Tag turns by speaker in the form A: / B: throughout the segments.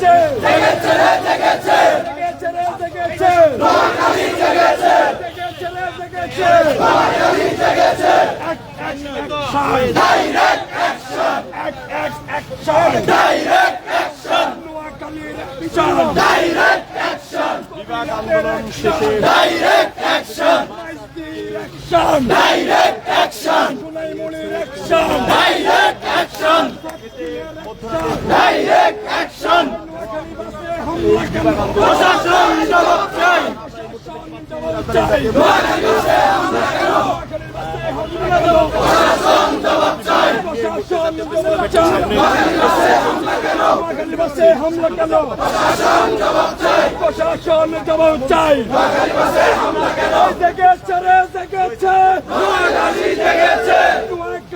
A: জেগেছে। জেগেছে রে জেগেছে। জেগেছে রে জেগেছে। নোয়াখালী জেগেছে। জেগেছে রে জেগেছে। নোয়াখালী জেগেছে। Direct action. এক এক অ্যাকশন। Direct action. নোয়াখালীর বিচার ডাইরেক্ট অ্যাকশন। বিভাগ আন্দোলন শেষে direct action action direct action সুনাইমুনির action direct action direct action প্রশাসন জবাব চাই প্রশাসন জবাব চাই প্রশাসন জবাব চাই জেগেছে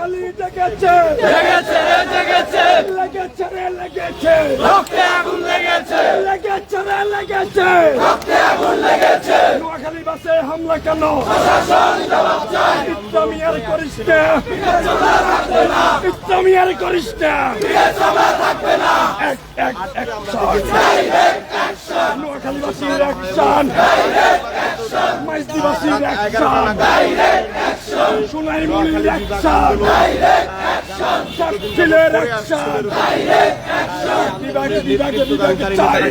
A: নোয়াখালী জেগেছে জেগেছে রে জেগেছে লেগেছে রে লেগেছে। রক্তে আগুন লেগেছে। লেগেছে রে লেগেছে। রক্তে আগুন লেগেছে। নোয়াখালী বাসে হামলা কেন? প্রশাসন জবাব চাই ইসলামী আর করিস না ইসলামী আর করিস না থাকবে না এক এক অ্যাকশন নোয়াখালীবাসীর অ্যাকশন মাইজদিবাসীর অ্যাকশন সুনাইমুনির অ্যাকশন সাতক্ষীরের অ্যাকশন বিভাগে বিভাগে বিভাগে চাই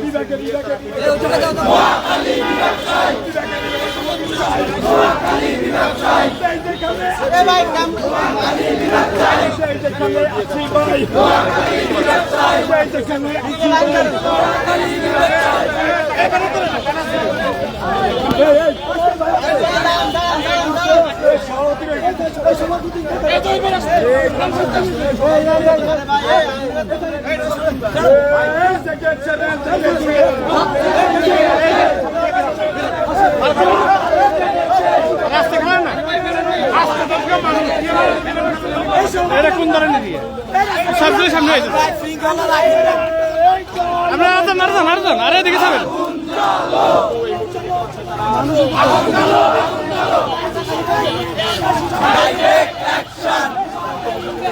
A: বিভাগে বিভাগে যেখানে আছি ভাই যেখানে আছি
B: এটা কোন ধরনের দিয়ে? সবগুলো সামনে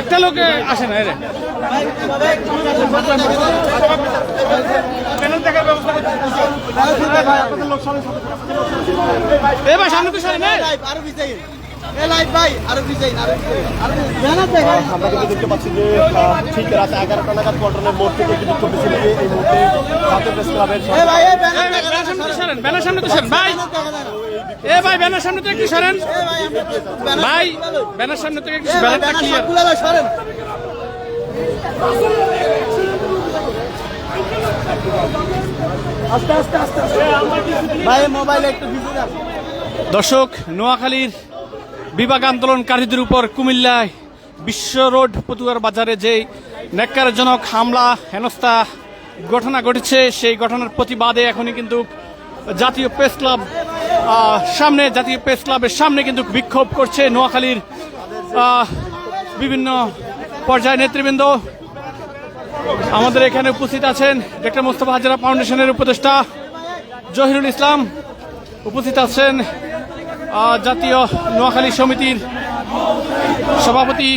B: একটা লোকে আসে না এরে প্যানেল দেখার ব্যবস্থা করতে এ সামনে তো সরে না
C: আরও বিজাই এ লাইট ভাই আরও বিজাই আরও মেহনত দেখা
D: আমরা কিন্তু দেখতে পাচ্ছি যে ঠিক রাত এগারোটা নাগাদ পল্টনের মোড় থেকে একটি বিক্ষোভ মিছিল নিয়ে এই মুহূর্তে প্রেস ক্লাবের
C: এ ভাই এ ব্যানার
B: সামনে তো সরেন ব্যানার সামনে তো সরেন। ভাই এ ভাই ব্যানার সামনে তো একটু সরেন। ভাই ব্যানার সামনে থেকে একটু ব্যানারটা ক্লিয়ার
C: সরেন।
A: আস্তে আস্তে আস্তে আস্তে।
C: ভাই মোবাইলে একটু ভিজে
B: দর্শক নোয়াখালীর বিভাগ আন্দোলনকারীদের উপর কুমিল্লায় বিশ্ব রোড পতুয়ার বাজারে যে ন্যাক্কারজনক হামলা, হেনস্থা ঘটনা ঘটেছে, সেই ঘটনার প্রতিবাদে এখনই কিন্তু জাতীয় প্রেস ক্লাব সামনে, জাতীয় প্রেস ক্লাবের সামনে কিন্তু বিক্ষোভ করছে নোয়াখালীর বিভিন্ন পর্যায়ে নেতৃবৃন্দ। আমাদের এখানে উপস্থিত আছেন ডক্টর মোস্তফা হাজারা ফাউন্ডেশনের উপদেষ্টা জহিরুল ইসলাম। উপস্থিত আছেন জাতীয় নোয়াখালী সমিতির সভাপতি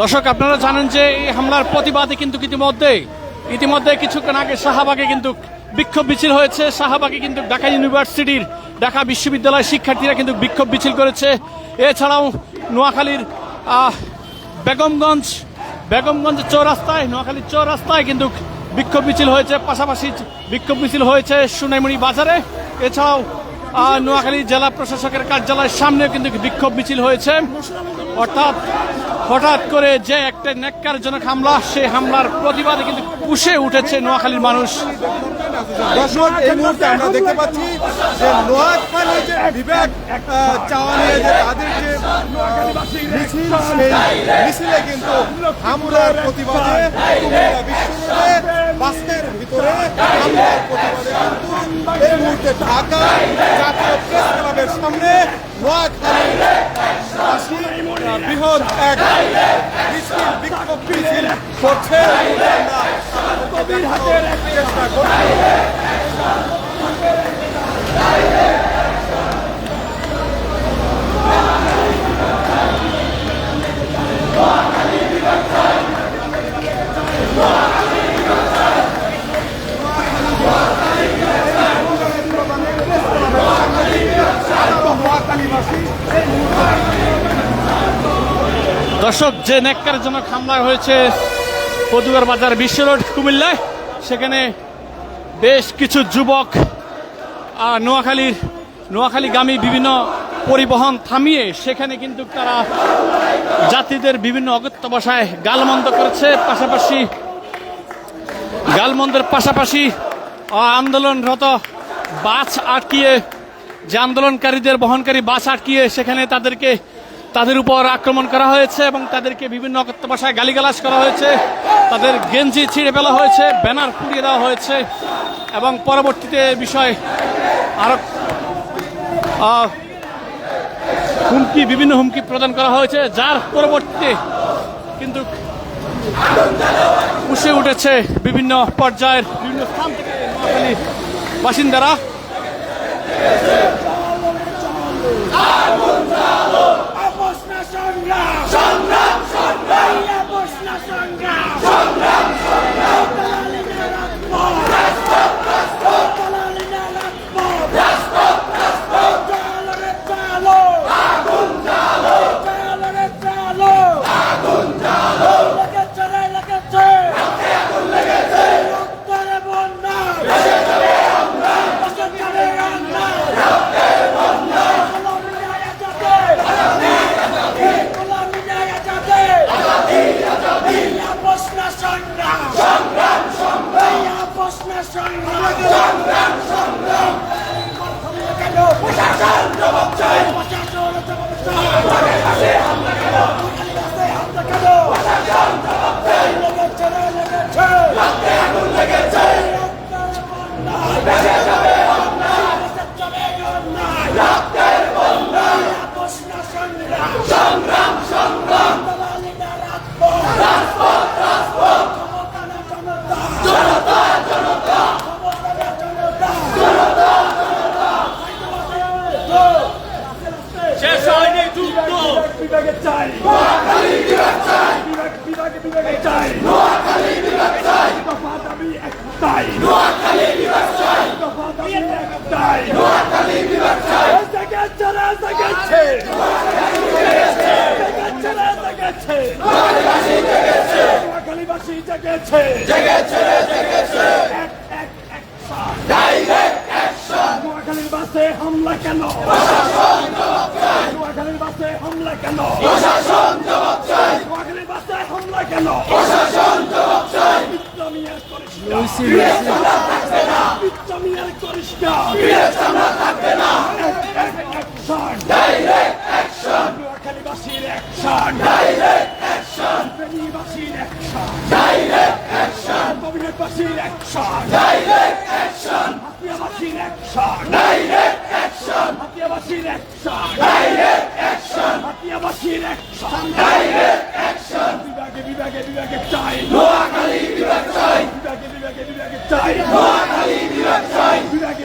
B: দর্শক আপনারা জানেন যে এই হামলার প্রতিবাদে কিন্তু ইতিমধ্যে ইতিমধ্যে কিছুক্ষণ আগে শাহবাগে কিন্তু বিক্ষোভ মিছিল হয়েছে। শাহবাগে কিন্তু ঢাকা ইউনিভার্সিটির, ঢাকা বিশ্ববিদ্যালয়ের শিক্ষার্থীরা কিন্তু বিক্ষোভ মিছিল করেছে। এছাড়াও নোয়াখালীর বেগমগঞ্জ বেগমগঞ্জ চৌরাস্তায়, নোয়াখালীর চৌরাস্তায় কিন্তু বিক্ষোভ মিছিল হয়েছে। পাশাপাশি বিক্ষোভ মিছিল হয়েছে সোনাইমুড়ি বাজারে। এছাড়াও নোয়াখালী জেলা প্রশাসকের কার্যালয়ের সামনেও কিন্তু বিক্ষোভ মিছিল হয়েছে। অর্থাৎ হঠাৎ করে যে একটা ন্যাক্কারজনক হামলা, সেই হামলার প্রতিবাদে কিন্তু পুষে উঠেছে নোয়াখালীর মানুষ।
E: দর্শক, এই মুহূর্তে আমরা দেখতে পাচ্ছি যে নোয়াখালী যে বিবেক চাওয়া নিয়ে যে তাদের যে মিছিল, সেই মিছিলে কিন্তু হামলার প্রতিবাদে বাসের ভিতরে হামলার প্রতিবাদে কিন্তু এই মুহূর্তে ঢাকা জাতীয় প্রেস ক্লাবের সামনে নোয়াখালী বৃহৎ এক মিছিল বিক্ষোভ মিছিল করছে। আমরা চেষ্টা করছি।
B: দর্শক, যে ন্যাক্কারজনক হামলা হয়েছে পদুয়ার বাজার বিশ্ব রোড কুমিল্লায়, সেখানে বেশ কিছু যুবক নোয়াখালীর নোয়াখালীগামী বিভিন্ন পরিবহন থামিয়ে সেখানে কিন্তু তারা যাত্রীদের বিভিন্ন অগত্য বসায় গালমন্দ করেছে। পাশাপাশি গালমন্দের পাশাপাশি আন্দোলনরত বাস আটকিয়ে, যে আন্দোলনকারীদের বহনকারী বাস আটকিয়ে সেখানে তাদেরকে তাদের উপর আক্রমণ করা হয়েছে এবং তাদেরকে বিভিন্ন অকথ্য ভাষায় গালিগালাজ করা হয়েছে। তাদের গেঞ্জি ছিঁড়ে ফেলা হয়েছে, ব্যানার পুড়িয়ে দেওয়া হয়েছে এবং পরবর্তীতে বিষয়ে আরও হুমকি, বিভিন্ন হুমকি প্রদান করা হয়েছে, যার পরবর্তীতে কিন্তু উঠে উঠেছে বিভিন্ন পর্যায়ের বিভিন্ন স্থান থেকে বাসিন্দারা।
A: প্রশাসন! প্রশাসন জবাব চাই হামলা কেন হামলা কেন প্রশাসন জবাব চাই লেগেছে রে লেগেছে রক্তে আগুন লেগেছে রক্তের বন্যায় ভেসে যাবে অন্যায় ভেসে যাবে অন্যায় রক্তের বন্যায় আপোষ না সংগ্রাম সংগ্রাম সংগ্রাম দালালি না রাজপথ রাজপথ রাজপথ ক্ষমতা না জনতা জনতা জনতা ক্ষমতা না জনতা জনতা জনতা শেষ হয়নি যুদ্ধ বিভাগে চাই। নোয়াখালী বিভাগ চাই। বিভাগ বিভাগে বিভাগে চাই। নোয়াখালী বিভাগ চাই। দফা দাবি একটাই নোয়াখালী বিভাগ চাই। দফা দাবি একটাই নোয়াখালী বিভাগ চাই। জেগেছে রে জেগেছে জেগেছে রে জেগেছে নোয়াখালীবাসী জেগেছে নোয়াখালীবাসী জেগেছে জেগেছে জেগেছে এক এক অ্যাকশন ডাইরেক্ট নোয়াখালীর বাসে হামলা কেন? নোয়াখালীর বাসে হামলা কেন? নোয়াখালীর বাসে হামলা কেন? চাই ইসলামিয়ার করিস না ইসলামিয়ার করিস না নোয়াখালীবাসীর অ্যাকশন ডাইরেক্ট অ্যাকশন ফেনীবাসীর action direct action কবিরবাসীর action direct action action direct action হাতিয়াবাসীর action direct action হাতিয়াবাসীর অ্যাকশন ডাইরেক্ট অ্যাকশন বিভাগে বিভাগে বিভাগে চাই নোয়াখালী বিভাগ চাই বিভাগে বিভাগে বিভাগে চাই নোয়াখালী বিভাগ চাই বিভাগে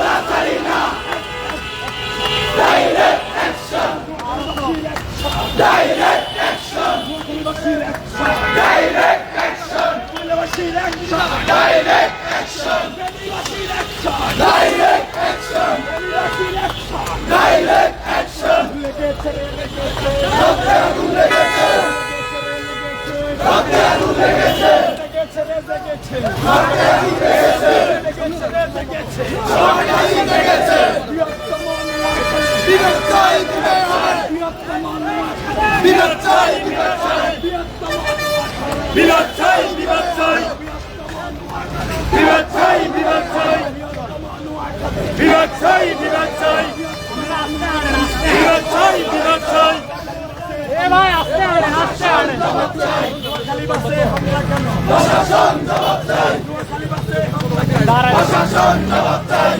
A: Direct action! Direct action! Direct action! Direct action! Direct action! Direct action! Rabbea rule geçer! Rabbea rule geçer! Rabbea rule geçer! Rabbea rule geçer! প্রশাসন জবাব চাই প্রশাসন জবাব চাই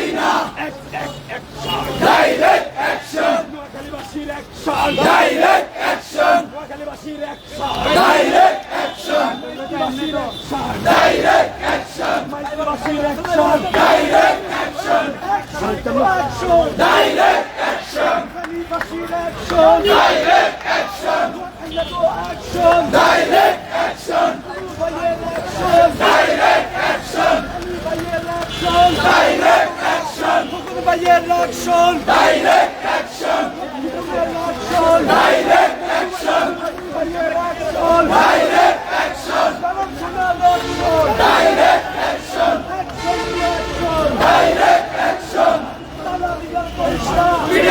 A: action! Direct action! Hukuku action! Direct action! Hukuku action! Direct action! Hukuku action! Direct action! Salam action! Direct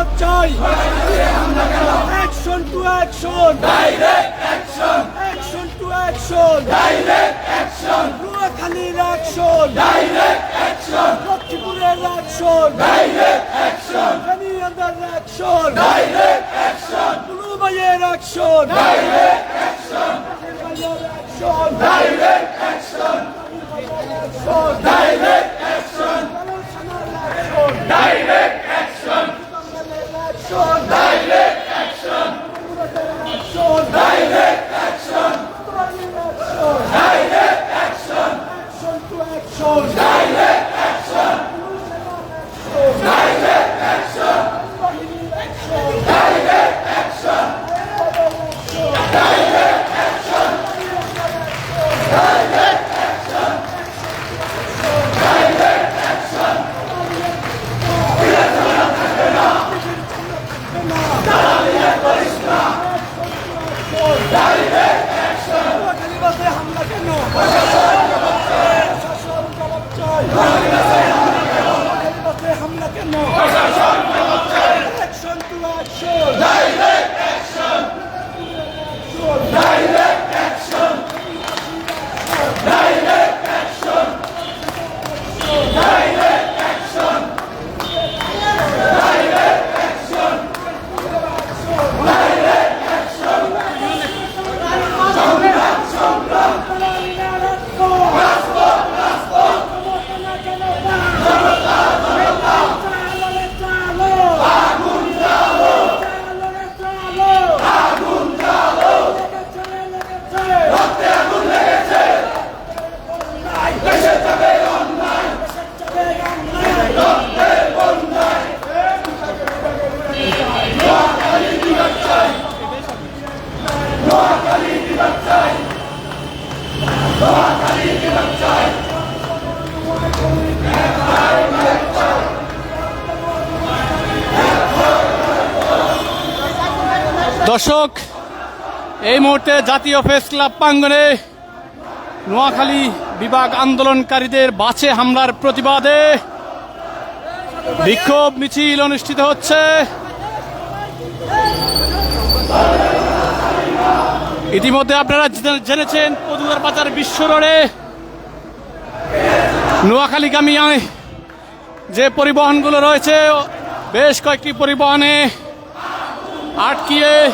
A: action! Action action! Direct জয়
B: Oh, এই মুহূর্তে জাতীয় press club প্রাঙ্গনে নোয়াখালী বিভাগ আন্দোলনকারীদের বাছে হামলার প্রতিবাদে বিক্ষোভ মিছিল অনুষ্ঠিত হচ্ছে। ইতিমধ্যে আপনারা জেনে- জেনেছেন পদুয়ার বাজার বিশ্ব রোডে নোয়াখালীগামী যে পরিবহনগুলো রয়েছে, বেশ কয়েকটি পরিবহনে আটকিয়ে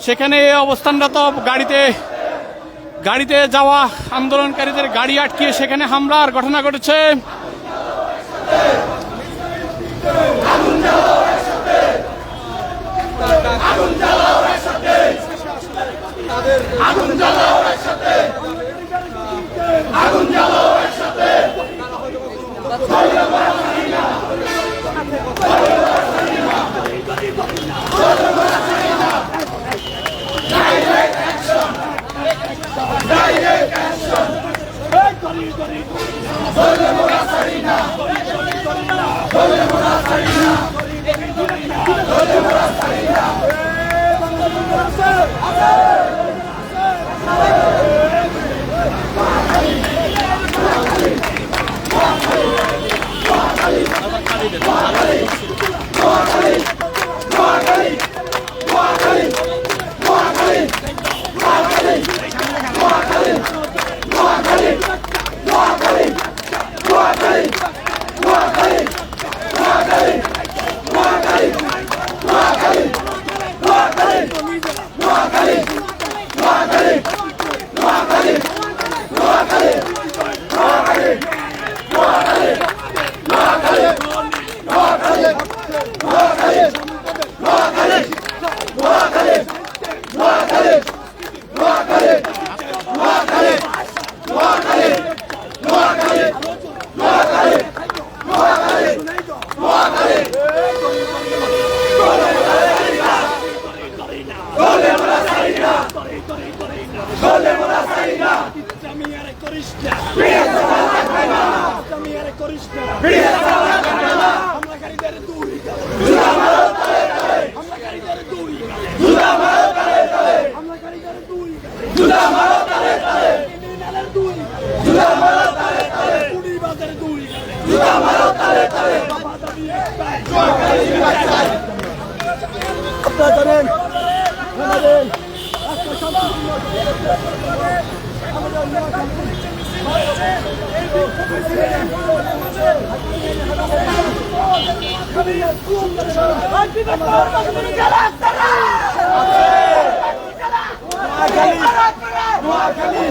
B: সেখানে অবস্থানরত গাড়িতে গাড়িতে যাওয়া আন্দোলনকারীদের গাড়ি আটকিয়ে সেখানে হামলার ঘটনা ঘটেছে
A: বলে মোরা ছাড়ি না Bye. নোয়াখালী